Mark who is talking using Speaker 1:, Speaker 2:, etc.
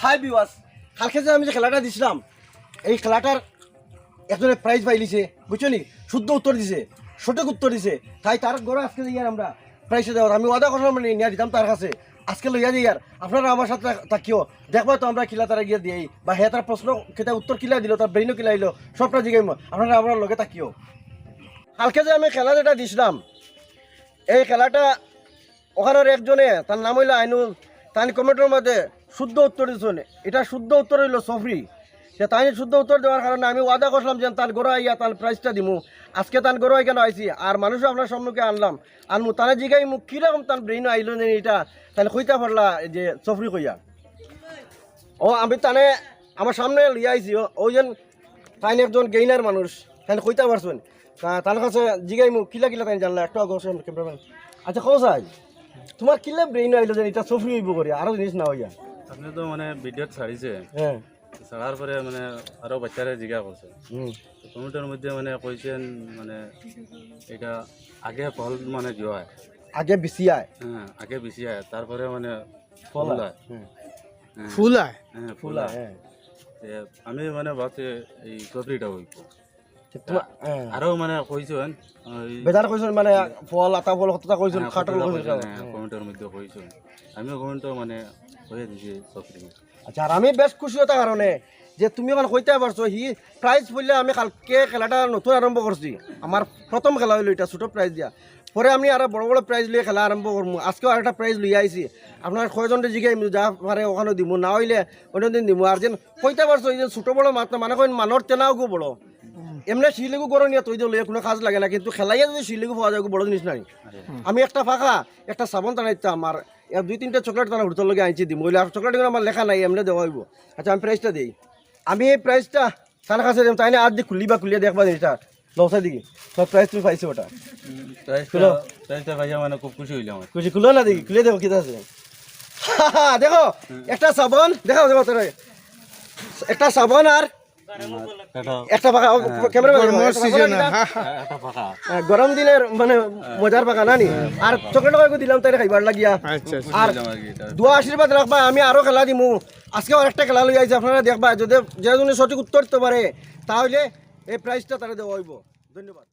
Speaker 1: High বিওয়াস কালকে যে আমি যে খেলাটা দিছিলাম, এই খেলাটার একজনে প্রাইজ পাইলিছে বুঝছ নি? শুদ্ধ উত্তর দিছে, সঠিক উত্তর দিছে। তাই তার গড়ে আজকে ইয়ার আমরা প্রাইজটা দেওয়ার, আমি ওয়াদা করলাম মানে নিয়ে দিতাম তার কাছে। আজকে লইয়া যাই আর আপনারা আমার সাথে তাকিও দেখবা তো আমরা কিলা তারা গিয়ে দিই বা হে তার প্রশ্ন কেটা উত্তর কিলা দিল, তার ব্রেইনও কিলা দিল, সবটা জিগাইম আপনারা আমার লগে থাকিও। কালকে যে আমি খেলা যেটা দিছিলাম, এই খেলাটা ওখানের একজনে, তার নাম হইল আইনুল তাই কমেন্টের মধ্যে শুদ্ধ উত্তর দিচ্ছেন এটা শুদ্ধ উত্তর হইল সফরি। সে তাই শুদ্ধ উত্তর দেওয়ার কারণে আমি ওয়াদা করলাম যে তার গরো আইয়া তার প্রাইজটা দিমু। আজকে তার গরো কেন আইছি? আর মানুষও আপনার সম্মুখে আনলাম। আনমু, তারা জিগাই মুখ, কীরকম তার ব্রেইন আইলো এটা? তাহলে কইতা পারলা যে সফরি কইয়া। ও, আমি তানে আমার সামনে লিয়ে আইছি ওই যেন তাই একজন গেইনার মানুষ। তাই কইতা পারছেন তার কাছে জিগাই মুখ, কিলা কিলা তাই জানলা, একটু আগসেন ক্যামেরাম্যান আচ্ছা সাই, তোমার কিলা ব্রেইন আইলো যে এটা সফরি হইব করে আরও জিনিস না হইয়া।
Speaker 2: আপনি তো মানে ভিডিওত ছাড়িছে
Speaker 1: হ্যাঁ।
Speaker 2: ছাড়ার পরে মানে আরও বাচ্চারে জিজ্ঞা করছে কমিটির মধ্যে মানে কইছেন মানে এটা আগে ফল মানে জোয়া হয়
Speaker 1: আগে বেশি আয়।
Speaker 2: হ্যাঁ আগে বেশি হয় তারপরে মানে
Speaker 1: ফল আয়।
Speaker 3: ফুল আয়?
Speaker 2: হ্যাঁ
Speaker 1: ফুল আয়।
Speaker 2: আমি মানে ভাবছি এই চবরিটা হইব আরও মানে কইছেন
Speaker 1: বেজার কইছেন মানে ফল আতা ফল কতটা কইছেন খাটল কইছেন
Speaker 2: হ্যাঁ, মধ্যে কইছেন আমিও কমেন্ট মানে
Speaker 1: আচ্ছা আর আমি বেশ খুশি হতার কারণে যে তুমি এখন কইতে পারছ হি প্রাইজ বললে আমি কালকে খেলাটা নতুন আরম্ভ করছি আমার প্রথম খেলা হইল এটা ছোটো প্রাইজ দিয়া। পরে আমি আরও বড় বড় প্রাইজ লিয়ে খেলা আরম্ভ করব আজকেও আরেকটা প্রাইজ লইয়া আইছি আপনার কয়জনটা জিগাই যা পারে ওখানে দিব না হইলে অন্যদিন দিব আর যেন কইতে পারছ এই যে ছোটো বড় মাত মানে কইন মানর তেনাও গো বড়। এমনি শিলিগু গরম নিয়ে তুই লইয়া কোনো কাজ লাগে না কিন্তু খেলাইয়া যদি শিলিগু পাওয়া যায় বড় জিনিস নাই। আমি একটা ফাঁকা একটা সাবান টানাইতাম আর এর দুই তিনটা চকলেট টানা হুড়তর লগে আনছি দিম। ওইলে চকলেট আমার লেখা নাই এমনি দেওয়া হইব। আচ্ছা আমি প্রাইসটা দিই। আমি এই প্রাইসটা তার কাছে দিম তাই আজ দিয়ে খুললি বা খুলিয়ে দেখবা জিনিসটা লসা দিকে তোর প্রাইস তুমি পাইছো ওটা?
Speaker 2: প্রাইসটা প্রাইসটা ভাইয়া মানে খুব খুশি হইলাম আর
Speaker 1: খুশি? খুলো না দেখি খুলে দেখো কি আছে। দেখো একটা সাবান দেখো দেখো তোর। একটা সাবান আর একটা ফাঁকা ক্যামেরা
Speaker 3: গরমের season এ, হা,
Speaker 2: একটা ফাঁকা
Speaker 1: হ্যাঁ, গরম দিনের মানে মজার পাকা না নি? আর চকলেট কয়েকও দিলাম তাই খাইবার লাগিয়া।
Speaker 3: আচ্ছা আচ্ছা।
Speaker 1: আর। দোয়া আশীর্বাদ রাখবা আমি আরও খেলা দিমু। আজকে আরেকটা খেলা লই আইছি আপনারা দেখবা যদি যে সঠিক উত্তর দিতে পারে তাহলে এই প্রাইজটা তারা দেওয়া হইব। ধন্যবাদ।